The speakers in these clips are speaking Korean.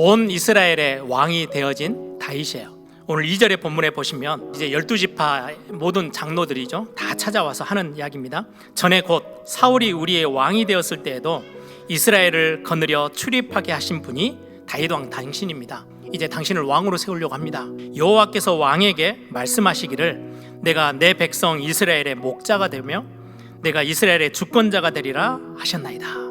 온 이스라엘의 왕이 되어진 다윗이에요. 오늘 2절의 본문에 보시면 이제 12지파 모든 장로들이죠. 다 찾아와서 하는 이야기입니다. 전에 곧 사울이 우리의 왕이 되었을 때에도 이스라엘을 거느려 출입하게 하신 분이 다윗 왕 당신입니다. 이제 당신을 왕으로 세우려고 합니다. 여호와께서 왕에게 말씀하시기를 내가 내 백성 이스라엘의 목자가 되며 내가 이스라엘의 주권자가 되리라 하셨나이다.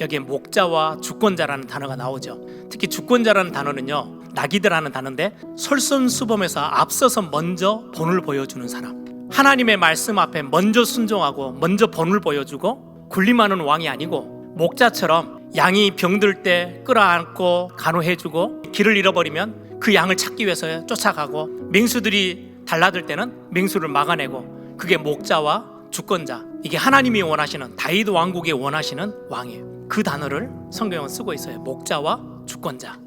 여기에 목자와 주권자라는 단어가 나오죠. 특히 주권자라는 단어는요. 나기드라는 단어인데 솔선수범에서 앞서서 먼저 본을 보여주는 사람. 하나님의 말씀 앞에 먼저 순종하고 먼저 본을 보여주고 군림하는 왕이 아니고 목자처럼 양이 병들 때 끌어안고 간호해주고 길을 잃어버리면 그 양을 찾기 위해서 쫓아가고 맹수들이 달라들 때는 맹수를 막아내고 그게 목자와 주권자 이게 하나님이 원하시는 다윗 왕국이 원하시는 왕이에요. 그 단어를 성경은 쓰고 있어요. 목자와 주권자.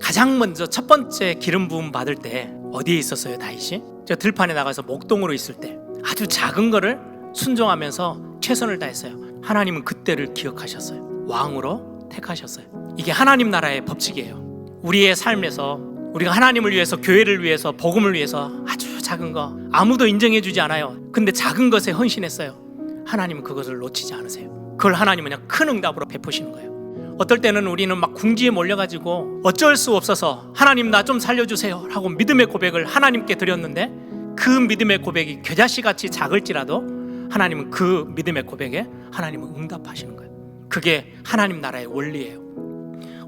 가장 먼저 첫 번째 기름 부음 받을 때 어디에 있었어요, 다윗이? 저 들판에 나가서 목동으로 있을 때 아주 작은 거를 순종하면서 최선을 다했어요. 하나님은 그때를 기억하셨어요. 왕으로 택하셨어요. 이게 하나님 나라의 법칙이에요. 우리의 삶에서 우리가 하나님을 위해서 교회를 위해서 복음을 위해서 아주 작은 거 아무도 인정해 주지 않아요. 근데 작은 것에 헌신했어요. 하나님은 그것을 놓치지 않으세요. 그걸 하나님은 그냥 큰 응답으로 베푸시는 거예요. 어떨 때는 우리는 막 궁지에 몰려가지고 어쩔 수 없어서 하나님 나 좀 살려주세요 하고 믿음의 고백을 하나님께 드렸는데 그 믿음의 고백이 겨자씨 같이 작을지라도 하나님은 그 믿음의 고백에 하나님은 응답하시는 거예요. 그게 하나님 나라의 원리예요.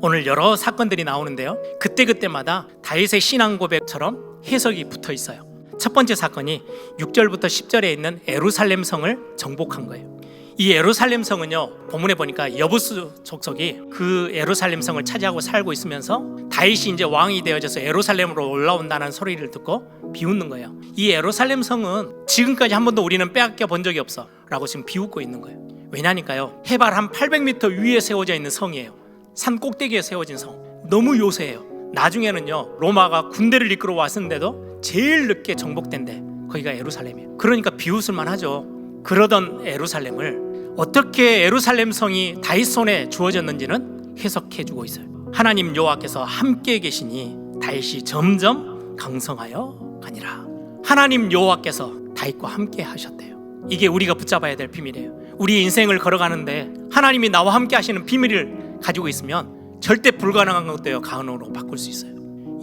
오늘 여러 사건들이 나오는데요. 그때그때마다 다윗의 신앙 고백처럼 해석이 붙어 있어요. 첫 번째 사건이 6절부터 10절에 있는 에루살렘 성을 정복한 거예요. 이 에루살렘 성은요 본문에 보니까 여부스 족속이 그 에루살렘 성을 차지하고 살고 있으면서 다윗이 이제 왕이 되어져서 에루살렘으로 올라온다는 소리를 듣고 비웃는 거예요. 이 에루살렘 성은 지금까지 한 번도 우리는 빼앗겨 본 적이 없어라고 지금 비웃고 있는 거예요. 왜냐니까요 해발 한 800m 위에 세워져 있는 성이에요. 산 꼭대기에 세워진 성. 너무 요새예요. 나중에는요 로마가 군대를 이끌어 왔는데도 제일 늦게 정복된대. 거기가 에루살렘이에요. 그러니까 비웃을 만하죠. 그러던 에루살렘을 어떻게 에루살렘 성이 다윗 손에 주어졌는지는 해석해 주고 있어요. 하나님 여호와께서 함께 계시니 다윗이 점점 강성하여 가니라. 하나님 여호와께서 다윗과 함께 하셨대요. 이게 우리가 붙잡아야 될 비밀이에요. 우리 인생을 걸어가는데 하나님이 나와 함께 하시는 비밀을 가지고 있으면 절대 불가능한 것도요 가능으로 바꿀 수 있어요.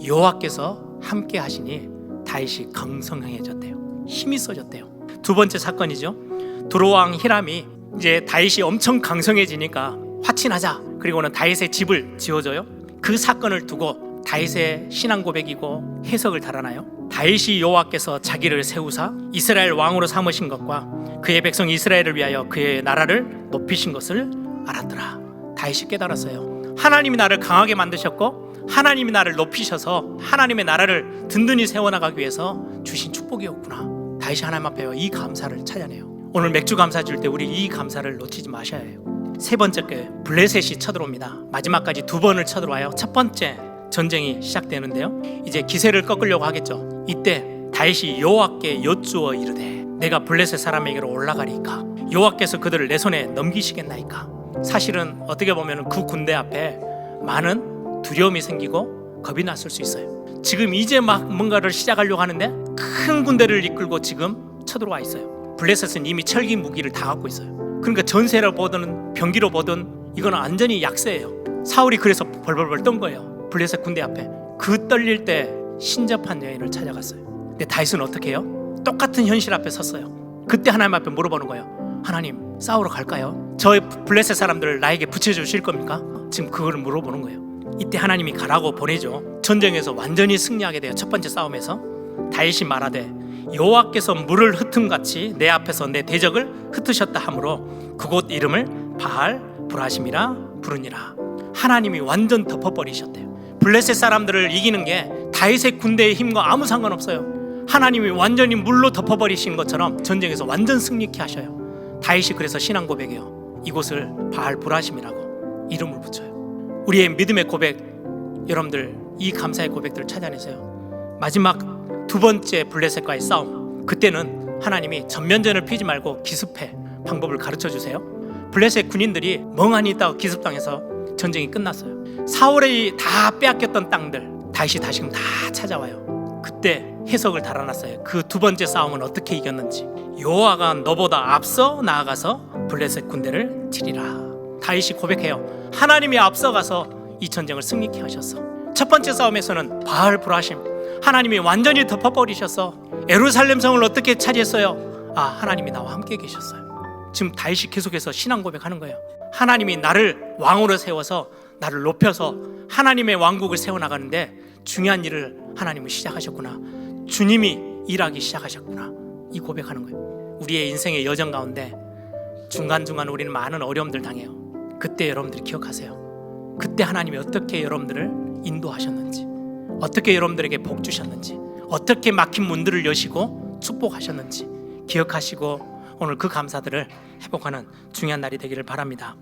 여호와께서 함께 하시니 다윗이 강성해졌대요. 힘이 써졌대요. 두 번째 사건이죠. 두로왕 히람이 이제 다윗이 엄청 강성해지니까 화친하자. 그리고는 다윗의 집을 지어줘요. 그 사건을 두고 다윗의 신앙 고백이고 해석을 달아나요. 다윗이 여호와께서 자기를 세우사 이스라엘 왕으로 삼으신 것과 그의 백성 이스라엘을 위하여 그의 나라를 높이신 것을 알았더라. 다윗이 깨달았어요. 하나님이 나를 강하게 만드셨고 하나님이 나를 높이셔서 하나님의 나라를 든든히 세워나가기 위해서 주신 축복이었구나. 다윗이 하나님 앞에 이 감사를 찾아내요. 오늘 맥주 감사 줄 때 우리 이 감사를 놓치지 마셔야 해요. 세 번째 게 블레셋이 쳐들어옵니다. 마지막까지 두 번을 쳐들어와요. 첫 번째 전쟁이 시작되는데요. 이제 기세를 꺾으려고 하겠죠. 이때 다윗이 여호와께 여쭈어 이르되 내가 블레셋 사람에게로 올라가리까 여호와께서 그들을 내 손에 넘기시겠나이까 사실은 어떻게 보면 그 군대 앞에 많은 두려움이 생기고 겁이 났을 수 있어요. 지금 이제 막 뭔가를 시작하려고 하는데 큰 군대를 이끌고 지금 쳐들어와 있어요. 블레셋은 이미 철기 무기를 다 갖고 있어요. 그러니까 전세로 보든 병기로 보든 이거는 완전히 약세예요. 사울이 그래서 벌벌벌 떤 거예요. 블레셋 군대 앞에 그 떨릴 때 신접한 여인을 찾아갔어요. 근데 다윗은 어떻게 해요? 똑같은 현실 앞에 섰어요. 그때 하나님 앞에 물어보는 거예요. 하나님 싸우러 갈까요? 저 블레셋 사람들 나에게 붙여주실 겁니까? 지금 그걸 물어보는 거예요. 이때 하나님이 가라고 보내죠. 전쟁에서 완전히 승리하게 돼요. 첫 번째 싸움에서 다윗이 말하되 여호와께서 물을 흩음 같이 내 앞에서 내 대적을 흩으셨다 하므로 그곳 이름을 바알 브라심이라 부르니라. 하나님이 완전 덮어버리셨대요. 블레셋 사람들을 이기는 게 다윗의 군대의 힘과 아무 상관없어요. 하나님이 완전히 물로 덮어버리신 것처럼 전쟁에서 완전 승리케 하셔요. 다윗이 그래서 신앙 고백이요. 이곳을 바알 브라심이라고 이름을 붙여요. 우리의 믿음의 고백, 여러분들 이 감사의 고백들을 찾아내세요. 마지막 두 번째 블레셋과의 싸움. 그때는 하나님이 전면전을 피지 말고 기습해 방법을 가르쳐 주세요. 블레셋 군인들이 멍하니 있다가 기습당해서 전쟁이 끝났어요. 사울이 다 빼앗겼던 땅들 다시 다시금 다 찾아와요. 그때 해석을 달아놨어요. 그 두 번째 싸움은 어떻게 이겼는지. 여호와가 너보다 앞서 나아가서 블레셋 군대를 치리라. 다윗이 고백해요. 하나님이 앞서가서 이 전쟁을 승리케 하셨어. 첫 번째 싸움에서는 바알 브라심 하나님이 완전히 덮어버리셔서 에루살렘 성을 어떻게 차지했어요? 아 하나님이 나와 함께 계셨어요. 지금 다윗이 계속해서 신앙 고백하는 거예요. 하나님이 나를 왕으로 세워서 나를 높여서 하나님의 왕국을 세워 나가는데 중요한 일을 하나님은 시작하셨구나. 주님이 일하기 시작하셨구나. 이 고백하는 거예요. 우리의 인생의 여정 가운데 중간중간 우리는 많은 어려움들 당해요. 그때 여러분들이 기억하세요. 그때 하나님이 어떻게 여러분들을 인도하셨는지, 어떻게 여러분들에게 복 주셨는지, 어떻게 막힌 문들을 여시고 축복하셨는지 기억하시고 오늘 그 감사들을 회복하는 중요한 날이 되기를 바랍니다.